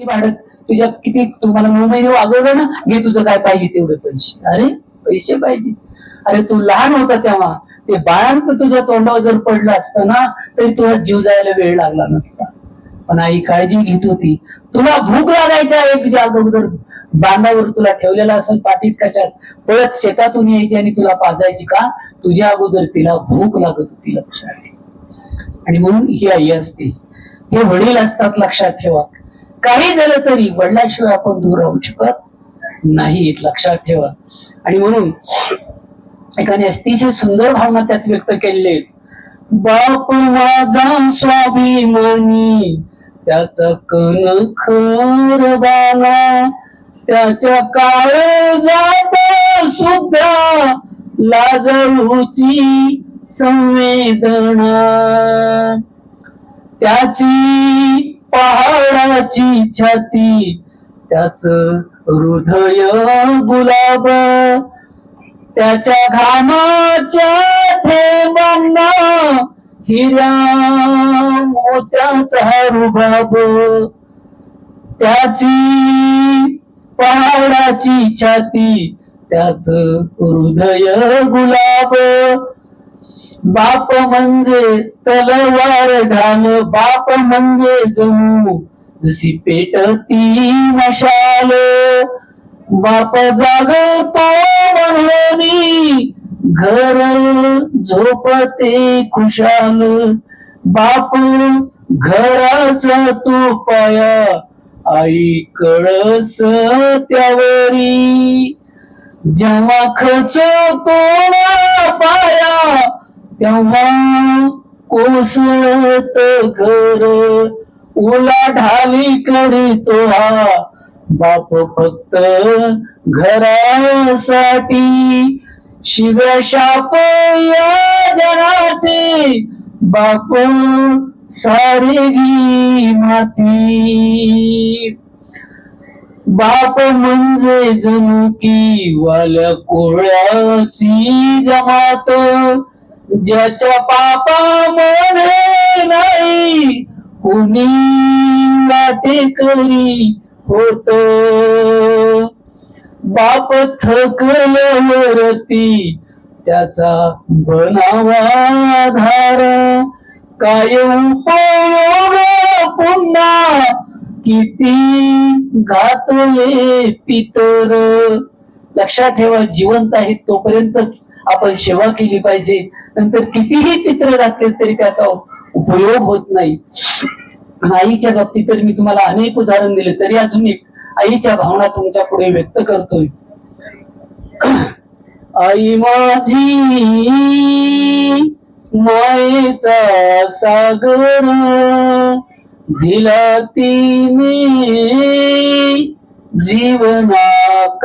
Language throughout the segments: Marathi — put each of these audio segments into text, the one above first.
भाडं? तुझ्या किती तुम्हाला नऊ महिने वागवलं ना घे तुझं काय पाहिजे तेवढे पैसे. अरे पैसे पाहिजे. अरे तू लहान होता तेव्हा. ते बाळांत तुझ्या तोंडावर जर पडलं असतं ना तरी तुला जीव जायला वेळ लागला नसता. पण आई काळजी घेत होती. तुला भूक लागायच्या एक ज्या अगोदर. बांधावर तुला ठेवलेला असेल पाठीत कशात. परत शेतातून यायची आणि तुला पाजायची का? तुझ्या अगोदर तिला भूक लागत होती लक्षात आणि म्हणून ही आई असते. हे वडील असतात लक्षात ठेवा. काही झालं तरी वडिलाशिवाय आपण दूर राहू शकत नाही लक्षात ठेवा आणि म्हणून एकाने अतिशय सुंदर भावना त्यात व्यक्त केलेले आहेत. बाप माझा स्वाभिमानी त्याचा खर बाला त्याच्या काळ जात सुद्धा लाजळूची संवेदना त्याची पहाडाची छाती त्याच हृदय गुलाब. त्याच्या घामाच्या थेंबांना हिरा मोत्याचा रुबाब त्याची पहाडाची छाती त्याच हृदय गुलाब. बाप म्हणजे तलवार घाल बाप म्हणजे जणू जशी पेटती मशाल बाप जागतो म्हणूनी घर झोपते खुशाल. बाप घराचा तो पाया आई कळस त्यावरी जेव्हा खचतो पाया तेव्हा कोसळत घर उलाढाली करीतो हा बाप फक्त घरासाठी शिव्या शाप या जनाचे. बाप सारेगी माती. बाप म्हणजे जणू की वाल्या कोळ्याची जमात. ज्याच्या पापामध्ये नाही कुणी वाटेकरी होत. बाप थकल्यावरती त्याचा बनावा धार काय उपयोग पुन्हा किती घातले पितर. लक्षात ठेवा जिवंत आहे तोपर्यंतच आपण सेवा केली पाहिजे. नंतर कितीही चित्र घातले तरी त्याचा उपयोग होत नाही. आईच्या बाबतीत तर मी तुम्हाला अनेक उदाहरण दिले तरी अजून एक आईच्या भावना तुमच्यापुढे व्यक्त करतोय. आई माझी मायेचा सागर दिला तिने जीवनाकार.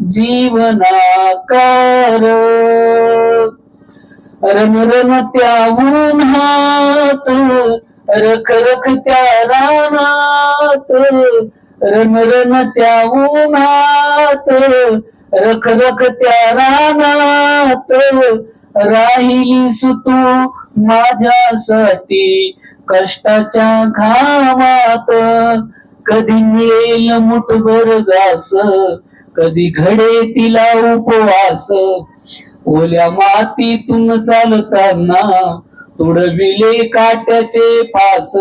जीवनाकार. रन रन त्या उन्हात रख रख त्या रानात. रन रन त्या उन्हात रख रख त्या रानात. राहिलीस तू माझ्यासाठी कष्टाच्या घामात. कधी मिळेल मुठभर घास कधी घडे तिला उपवास. ओल्या मातीतून चालताना तुडविले काट्याचे पास.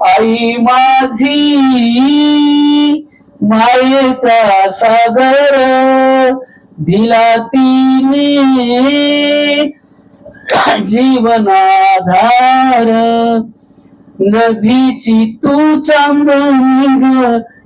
आई माझी मायेचा सागर दिला तिने जीवनाधार. नदीची तू चांदणी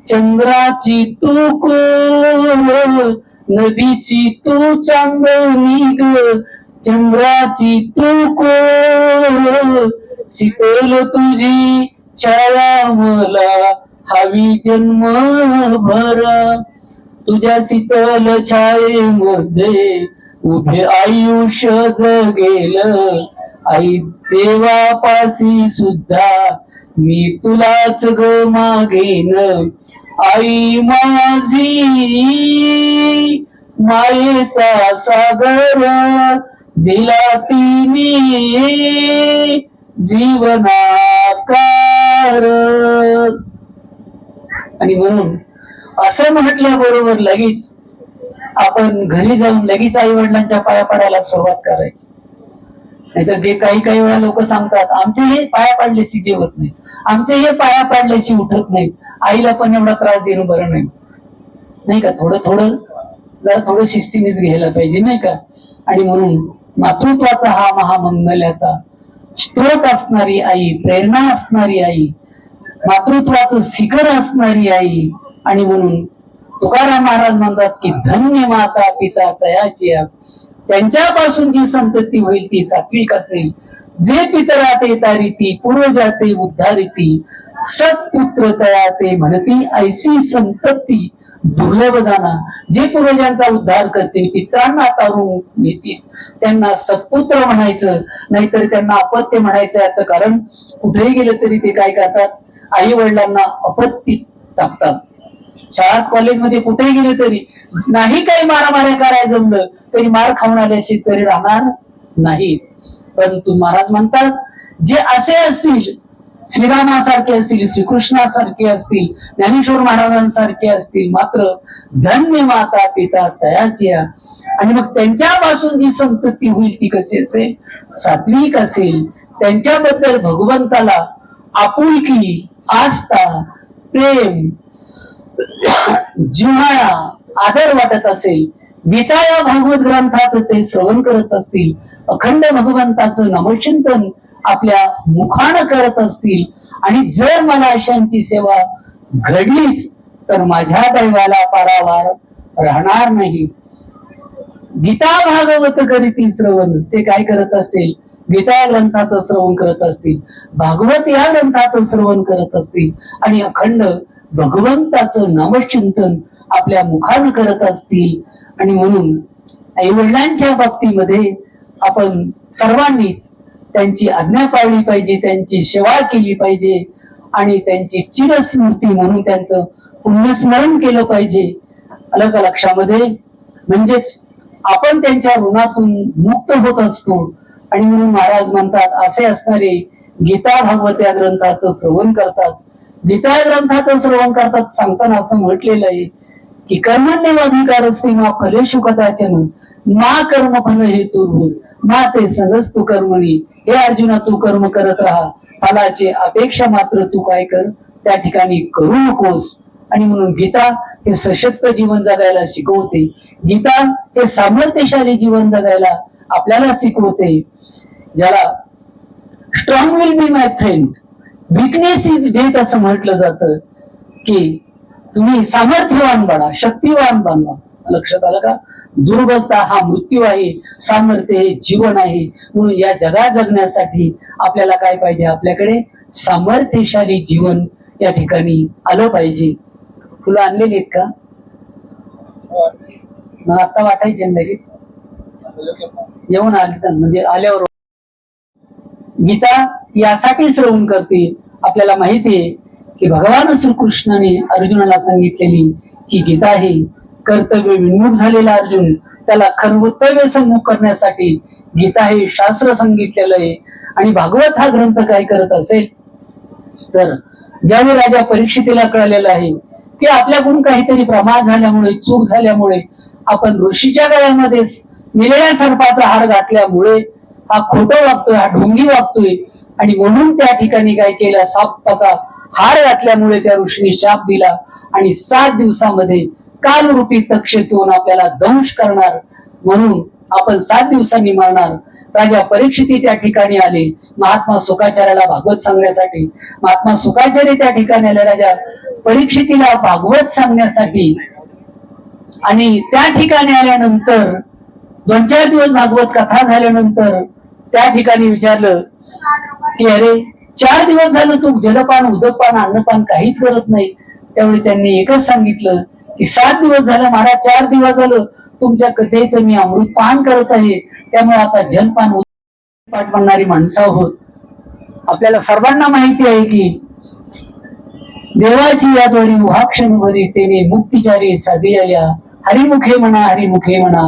चंद्राची तू कोर नदीची तू चांदणी ग चंद्राची तू कोर शीतल तुझी छाया मला हवी जन्म भर तुझ्या शीतल छायेमध्ये उभे आयुष्य जगेल. आई देवापासी सुद्धा मी तुलाच ग मागेन. आई माझी मायेचा सागर दिला तिने जीवनाकार. आणि म्हणून असं म्हटल्या बरोबर लगेच आपण घरी जाऊन लगेच आई वडिलांच्या पाया पडायला सुरुवात करायची. नाहीतर जे काही काही वेळा लोक सांगतात आमचे हे पाया पाडल्याशी जेवत नाही आमचे हे पाया पाडल्याशी उठत नाही आईला पण एवढा त्रास देणं बरं नाही. नाही का? थोडं थोडं जरा थोडं शिस्तीनेच घ्यायला पाहिजे नाही का? आणि म्हणून मातृत्वाचा हा महामंगल्याचा स्त्रोत असणारी आई प्रेरणा असणारी आई मातृत्वाचं शिखर असणारी आई आणि म्हणून तुकाराम महाराज म्हणतात की धन्य माता पिता तयाची त्यांच्यापासून जी संतती होईल ती सात्विक असेल. जे पितराते तारीती पूर्वजाते उद्धारिती सत्पुत्र तया ते म्हणती ऐसी संतती दुर्लभ जाना. जे पूर्वजांचा उद्धार करतील पित्रांना तारून नेतील. त्यांना सत्पुत्र म्हणायचं नाहीतर त्यांना अपत्य म्हणायचं याचं कारण कुठेही गेलं तरी ते काय करतात? आई वडिलांना अपत्य टाकतात. शाळात कॉलेजमध्ये कुठे गेले तरी नाही काही मारामाऱ्या करायला जमलं तरी मार खाऊन आल्याशी शेतकरी राहणार नाही. परंतु महाराज म्हणतात जे असे असतील श्रीरामासारखे असतील श्रीकृष्णासारखे असतील ज्ञानेश्वर महाराजांसारखे असतील मात्र धन्य माता पिता तयाची आणि मग त्यांच्यापासून जी संतती होईल ती कशी असेल? सात्विक असेल. त्यांच्याबद्दल भगवंताला आपुलकी आस्था प्रेम जिव्हाळा आदर वाटत असेल गीता या भागवत ग्रंथाचं ते श्रवण करत असतील अखंड भगवंताचं नवचिंतन आपल्या मुखानं करत असतील आणि जर मला अशांची सेवा घडलीच तर माझ्या दैवाला पारावार राहणार नाही. गीता भागवत करीती श्रवण ते काय करत असतील? गीता या ग्रंथाचं श्रवण करत असतील. भागवत या ग्रंथाचं श्रवण करत असतील. आणि अखंड भगवंताचं नामचिंतन आपल्या मुखानं करत असतील. आणि म्हणून आई वडिलांच्या बाबतीमध्ये आपण सर्वांनीच त्यांची आज्ञा पाळली पाहिजे त्यांची सेवा केली पाहिजे आणि त्यांची चिरस्मृती म्हणून त्यांचं पुण्यस्मरण केलं पाहिजे. अलग का लक्षामध्ये म्हणजेच आपण त्यांच्या ऋणातून मुक्त होत असतो. आणि म्हणून महाराज म्हणतात असे असणारे गीता भागवत या ग्रंथाचं श्रवण करतात. गीता ग्रंथाचं श्रवण करतात सांगताना असं म्हटलेलं आहे की कर्मण्यवाधिकार असते मा फलेशु कदाचन मा कर्म फल हे तू मा ते सदस्तु कर्मणी. हे अर्जुना तू कर्म करत राहा. फलाची अपेक्षा मात्र तू काय कर? त्या ठिकाणी करू नकोस. आणि म्हणून गीता हे सशक्त जीवन जगायला शिकवते. गीता हे सामर्थ्यशाली जीवन जगायला आपल्याला शिकवते. ज्याला strong will be my friend weakness is death असं म्हटलं जातं की तुम्ही सामर्थ्यवान बना शक्तिवान बनवा लक्षात आलं का? दुर्बलता हा मृत्यू आहे सामर्थ्य हे जीवन आहे. म्हणून या जगात जगण्यासाठी आपल्याला काय पाहिजे? आपल्याकडे सामर्थ्यशाली जीवन या ठिकाणी आलं पाहिजे. फुलं आणलेली आहेत का? मग आता वाटायचे लगेच. येऊन आल म्हणजे आल्यावर. गीता यासाठी श्रवण करते. आपल्याला माहिती आहे की भगवान श्रीकृष्णाने अर्जुनाला सांगितलेली ही गीता आहे. कर्तव्य विन्मुख झालेला अर्जुन त्याला कर्तव्य सम्मुख करण्यासाठी गीता हे शास्त्र सांगितलेलं आहे. आणि भागवत हा ग्रंथ काय करत असेल? तर ज्यावेळी राजा परीक्षितेला कळलेलं आहे की आपल्याकडून काहीतरी प्रमाद झाल्यामुळे चूक झाल्यामुळे आपण ऋषीच्या गळ्यामध्ये मिलेल्या सर्पाचा हार घातल्यामुळे हा खोटं वागतोय हा ढोंगी वागतोय आणि म्हणून त्या ठिकाणी काय केलं? सापाचा हार घातल्यामुळे त्या ऋषीने शाप दिला आणि सात दिवसामध्ये कालरूपी तक्षक येऊन आपल्याला दंश करणार म्हणून आपण सात दिवसांनी मारणार. राजा परीक्षिती त्या ठिकाणी आले. महात्मा सुखाचार्याला भागवत सांगण्यासाठी. महात्मा सुखाचार्य त्या ठिकाणी आले. राजा परीक्षितीला भागवत सांगण्यासाठी. आणि त्या ठिकाणी आल्यानंतर दोन चार दिवस भागवत कथा झाल्यानंतर त्या ठिकाणी विचारलं की अरे चार दिवस झालं तू जलपान उदकपान अन्नपान काहीच करत नाही. त्यावेळी त्यांनी एकच सांगितलं की सात दिवस झालं महाराज चार दिवस झालं. तुमच्या कथेचं मी अमृत पान करत आहे. त्यामुळे आता जलपान पाठ म्हणणारी माणसं आहोत. आपल्याला सर्वांना माहिती आहे की देवाची याद्वारी उहाक्षण भरी तेने मुक्तिचारी साधिया हरिमुखे म्हणा हरिमुखे म्हणा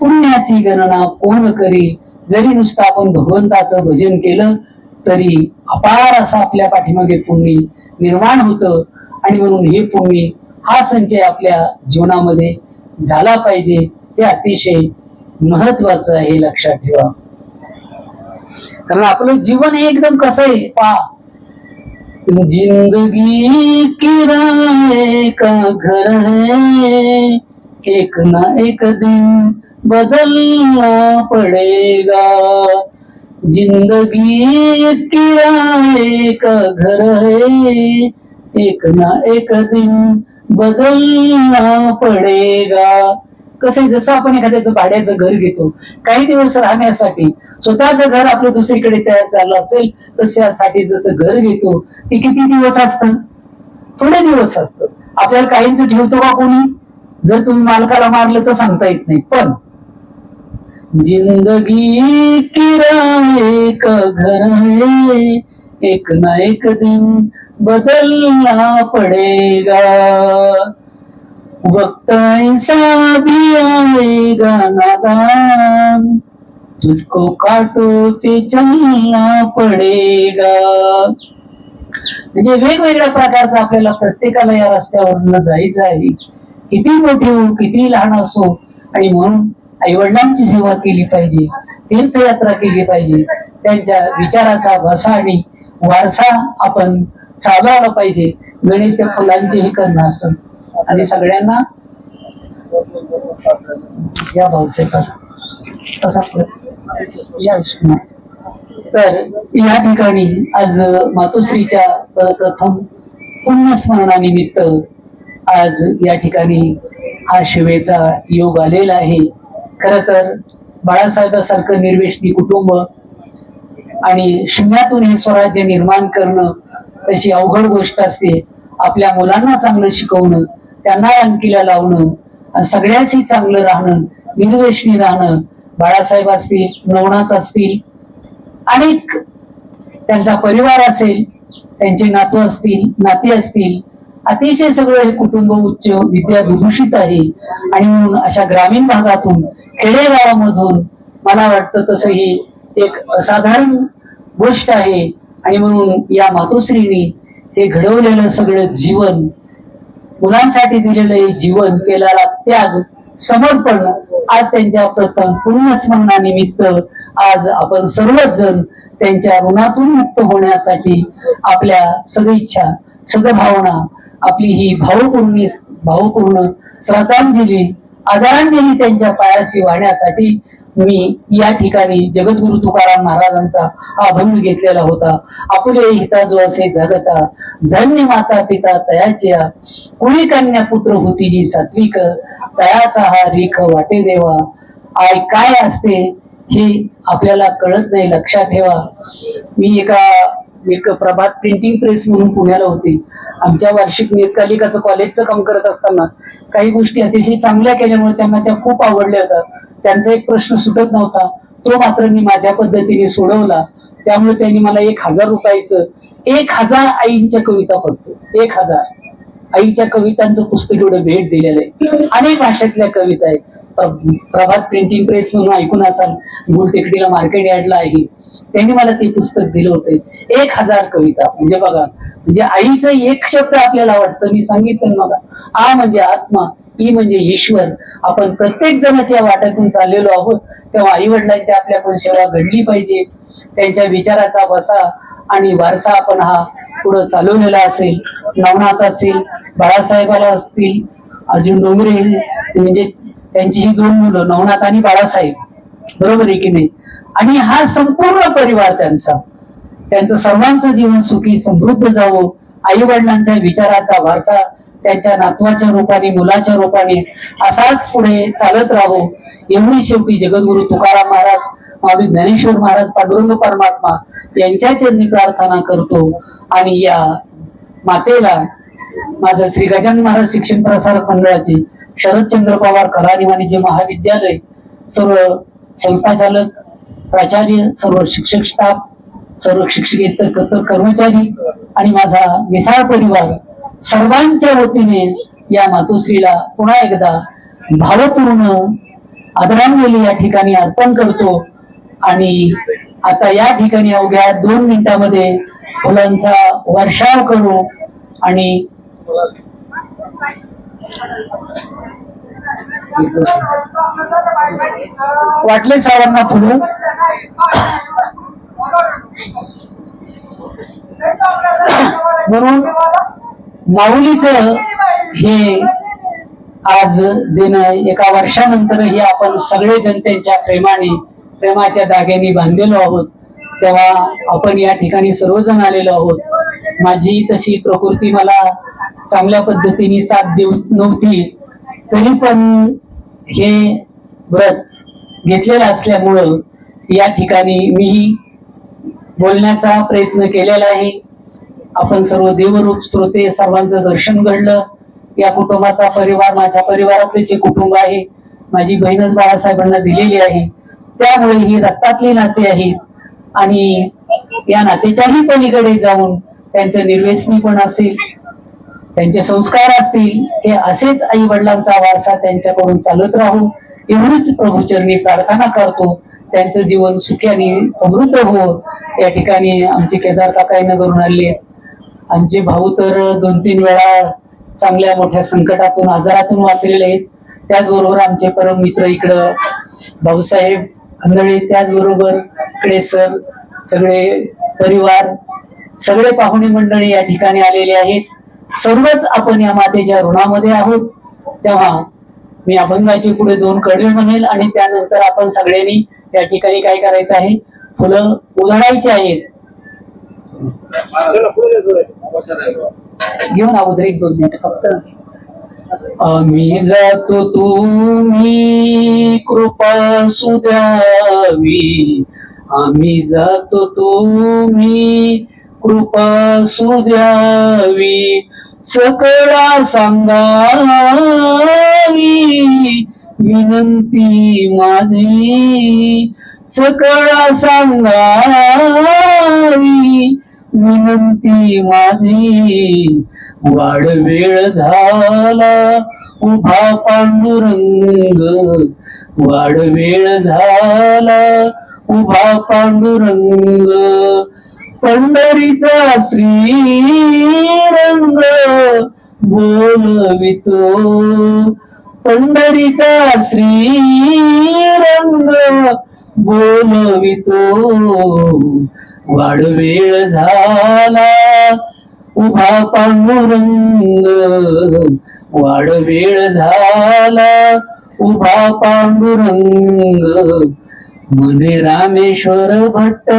पुण्याची गणना कोण करी? जरी नुसतं आपण भगवंताचं भजन केलं तरी अपार असं आपल्या पाठीमागे पुण्य निर्माण होतं. आणि म्हणून हे पुण्य हा संचय आपल्या जीवनामध्ये झाला पाहिजे हे अतिशय महत्वाचं आहे लक्षात ठेवा. कारण आपलं जीवन हे एकदम कसं आहे पा जिंदगी किराए का घर है एक ना एक दिन बदलना पड़ेगा। जिंदगी किराए का घर है एक ना एक दिन बदलना पड़ेगा। कसं आहे, जसं आपण एखाद्याचं भाड्याचं घर घेतो काही दिवस राहण्यासाठी स्वतःचं घर आपलं दुसरीकडे तयार झालं असेल तर जसं घर घेतो ते किती दिवस असतं? थोडे दिवस असतं. आपल्याला काहींच ठेवतो का कोणी? जर तुम्ही मालकाला मारलं तर सांगता येत नाही. पण जिंदगी किराए का घर है एक ना एक दिन बदलना पड़ेगा. वक्त ऐसा भी आएगा नादान. तुझको काटो पे चलना पडेगा. म्हणजे वेगवेगळ्या प्रकारचा आपल्याला प्रत्येकाला या रस्त्यावरून जायचं आहे. किती मोठे हो किती लहान असो. आणि म्हणून आई वडिलांची सेवा केली पाहिजे तीर्थयात्रा केली पाहिजे त्यांच्या विचाराचा वसा आणि वारसा आपण चालवला पाहिजे. गणेश त्या फुलांचे हे करणं असं. आणि सगळ्यांना या भाऊसाहेब या तर या ठिकाणी आज मातोश्रीच्या प्रथम पुण्यस्मरणानिमित्त आज या ठिकाणी हा शिवेचा योग आलेला आहे. खर तर बाळासाहेबासारखं निर्वेशनी कुटुंब आणि शून्यातून हे स्वराज्य निर्माण करणं तशी अवघड गोष्ट असते. आपल्या मुलांना चांगलं शिकवणं त्यांना अंकीला लावणं आणि सगळ्याशी चांगलं राहणं निर्वेशनी राहणं. बाळासाहेब असतील नवनाथ असतील अनेक त्यांचा परिवार असेल त्यांचे नातू असतील नाती असतील अतिशय सगळं हे कुटुंब उच्च विद्या विभूषित आहे. आणि म्हणून अशा ग्रामीण भागातून खेडेगावामधून मला वाटतं तसं ही एक असाधारण गोष्ट आहे. आणि म्हणून या मातोश्रीनी हे घडवलेलं सगळं जीवन मुलांसाठी दिलेलं हे जीवन केलेला त्याग समर्पण आज त्यांच्या प्रथम पुण्यस्मरणानिमित्त आज आपण सर्वच जण त्यांच्या ऋणातून मुक्त होण्यासाठी आपल्या सदिच्छा सद्भावना आपली ही भावपूर्ण भावपूर्ण श्रद्धांजली आदरांजली त्यांच्या पायाशी वाहण्यासाठी मी या ठिकाणी जगद्गुरु तुकाराम महाराजांचा अभंग घेतलेला होता. आपुले हिता जो असे जगता धन्य माता पिता तयाच्या कुणी कन्या पुत्र होती जी सात्विक तयाचा हा रेख वाटे देवा. आय काय असते हे आपल्याला कळत नाही लक्षात ठेवा. मी एका एक प्रभात प्रिंटिंग प्रेस म्हणून पुण्याला होती. आमच्या वार्षिक नियतकालिकाचं कॉलेजचं काम करत असताना काही गोष्टी अतिशय चांगल्या केल्यामुळे त्यांना त्या खूप आवडल्या होत्या. त्यांचा एक प्रश्न सुटत नव्हता. तो मात्र मी माझ्या पद्धतीने सोडवला. त्यामुळे त्यांनी मला एक हजार रुपयाचं एक हजार आईंच्या कविता फक्त एक हजार. आईच्या कवितांचं पुस्तक एवढं भेट दिलेलं आहे. अनेक भाषेतल्या कविता आहेत. प्रभात प्रिंटिंग प्रेस म्हणून ऐकून असाल गुलटेकडीला मार्केट यार्डला आहे. त्यांनी मला ते पुस्तक दिलं होते. एक हजार कविता. म्हणजे बघा म्हणजे आईचं एक शब्द आपल्याला वाटतं मी सांगितलं मला. आ म्हणजे आत्मा ई म्हणजे ईश्वर. आपण प्रत्येक जणाच्या वाट्यातून चाललेलो आहोत. तेव्हा आई वडिलांची आपल्याकडून सेवा घडली पाहिजे. त्यांच्या विचाराचा बसा आणि वारसा आपण हा पुढं चालवलेला असेल. नवनाथ असेल बाळासाहेबाला असतील अर्जुन डोंगरे म्हणजे त्यांची ही दोन मुलं नवनाथ आणि बाळासाहेब. बरोबर आहे की नाही? आणि हा संपूर्ण परिवार त्यांचा. त्यांचं सर्वांचं जीवन सुखी समृद्ध जावं. आई वडिलांच्या विचाराचा वारसा त्यांच्या नातवाच्या रूपाने मुलाच्या रूपाने असाच पुढे चालत राहो. एवढी शेवटी जगद्गुरु तुकाराम महाराज मावी ज्ञानेश्वर महाराज पांडुरंग परमात्मा यांच्या चरणी प्रार्थना करतो. आणि या मातेला माझं श्री गजानन महाराज शिक्षण प्रसारक मंडळाचे शरदचंद्र पवार कला आणि वाणिज्य महाविद्यालय सर्व संस्थाचालक प्राचार्य सर्व शिक्षक स्टाफ सर्व शिक्षकेतर कतर कर्मचारी आणि माझा मिसाळ परिवार सर्वांच्या वतीने या मातोश्रीला पुन्हा एकदा भावपूर्ण आदरांजली या ठिकाणी अर्पण करतो. आणि आता या ठिकाणी अवघ्या दोन मिनिटांमध्ये फुलांचा वर्षाव करू आणि वाटले सर्वांना फुलं म्हणून माऊलीच हे आज दिन एका वर्षानंतरही आपण सगळेजण त्यांच्या प्रेमाने प्रेमाच्या धाग्याने बांधलेलो आहोत. तेव्हा आपण या ठिकाणी सर्वजण आलेलो आहोत. माझी तशी प्रकृती मला चांगल्या पद्धतीने साथ देऊ नव्हती तरी पण हे व्रत घेतलेलं असल्यामुळं या ठिकाणी मीही बोलण्याचा प्रयत्न केलेला आहे. आपण सर्व देवरूप श्रोते सर्वांचं दर्शन घडलं. या कुटुंबाचा परिवार माझ्या परिवारातले जे कुटुंब आहे माझी बहीणच बाळासाहेबांना दिलेली आहे. त्यामुळे ही रक्तातली नाते आहेत. आणि या नातेच्याही पलीकडे जाऊन त्यांचं निर्वेसनी पण असेल त्यांचे संस्कार असतील हे असेच आई वडिलांचा वारसा त्यांच्याकडून चालत राहू एवढीच प्रभूचरणी प्रार्थना करतो. त्यांचं जीवन सुख्याने समृद्ध हो या ठिकाणी आमचे केदार काका नगरून आले आमचे भाऊ तर दोन तीन वेळा चांगल्या मोठ्या संकटातून आजारातून वाचलेले आहेत. त्याचबरोबर आमचे परम मित्र इकडं भाऊसाहेब आंधळे त्याचबरोबर इकडे सर सगळे परिवार सगळे पाहुणे मंडळी या ठिकाणी आलेले आहेत. सर्वच आपण या मातेच्या ऋणामध्ये आहोत. तेव्हा मी अभंगाची पुढे दोन कडवे म्हणेल आणि त्यानंतर आपण सगळ्यांनी त्या ठिकाणी काय करायचं आहे? फुलं उधळायची आहेत. घेऊन अगोदर एक दोन मिनिट फक्त. आम्ही जातो तुम्ही कृपा सुद्यावी. आम्ही जातो तुम्ही कृपा सुद्यावी. सकळा सांगावी विनंती माझी. सकळा सांगावी विनंती माझी. वाढ वेळ झाला उभा पांडुरंग. वाढ वेळ झाला उभा पांडुरंग. पंढरीचा श्रीरंग बोलवितो. पंढरीचा श्रीरंग बोलवितो. वाढ वेळ झाला उभा पांडुरंग. वाढ वेळ झाला उभा पांडुरंग. मने रामेश्वर भट्ट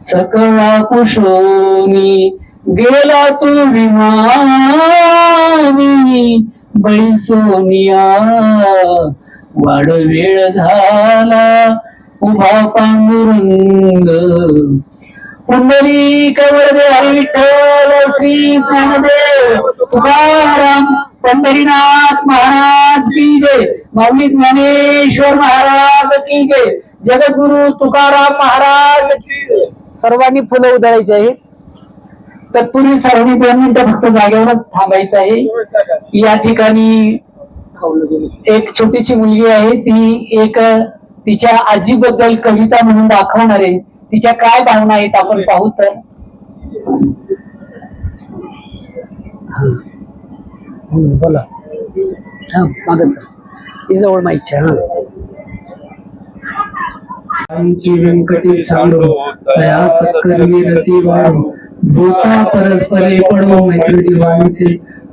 सकळा कुशोनी गेला तू विमानी बैसोनिया वाढ वेळ झाला उभा पांडुरंग. कुंडली कवरदे विठ्ठल श्री ज्ञानदेव तुकाराम पंढरीनाथ महाराज की जय. माऊली ज्ञानेश्वर महाराज की जय. जगद्गुरु तुकाराम महाराज की जय. सर्वांनी फुलं उधळायची आहेत तत्पूर्वी सर्वांनी दोन मिनिटं फक्त जागेवरच थांबायचं आहे. या ठिकाणी एक छोटीशी मुलगी आहे. ती एक तिच्या आजीबद्दल कविता म्हणून दाखवणार आहे. तिच्या काय भावना आहेत आपण पाहू तर. बोला. हा माग सर. ही जवळ माहिती हा. आमची व्यंकटी सांडो तया सत्कर्मी रती वाढो. भूता परस्परे पडो मैत्र जीवांचे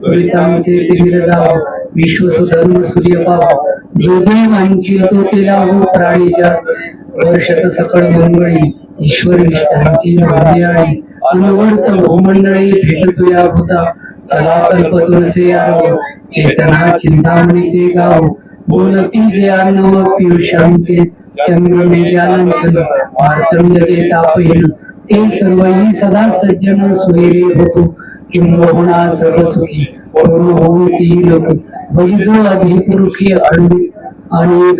दुरितांचे तिमिर जावो. विश्व सुधर्म सूर्य पाव. जो जे मांची तो तिला हो प्राणी जात वर्षत सकळ मंगळी. ईश्वर निष्ठांची आळी अनुवर्त भूमंडळी भेट तुया भूता चला कल्पतुरचे आरो चेतना चिंतामणीचे गाव. बोलती जे अर्णव पियुषांचे. चंद्रमेजालंचन मार्तंड तापहीन. ते सर्वही सदा सज्जन सुहेरी होतो. किंबहुना सर्व सुखी लोक. अडवी आणि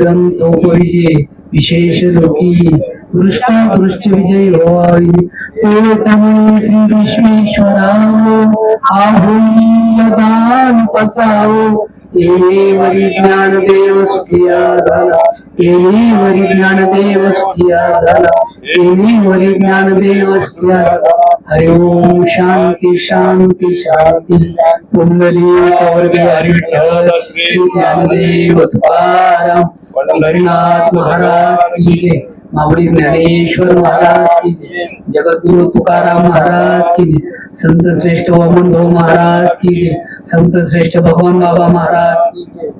विशेष लोकी. दृष्टा दृष्टी विजय होवावी पोटमणी श्री विश्वेश्वराव आहोई यदान पसावो ज्ञान देव सुखिया झाला वरी ज्ञान देव सुखिया झाला वरी ज्ञान देव हरि ओम शांती शांती शांती. कुंडली कौरवी हरिठल श्री ज्ञानदेव तुकाराम. हरिनाथ महाराज की जय. मावडी ज्ञानेश्वर महाराज की जय. जगद्गुरु तुकाराम महाराज की जय. संत श्रेष्ठ वामन भाऊ महाराज की जय. संत श्रेष्ठ भगवान बाबा महाराज की जय.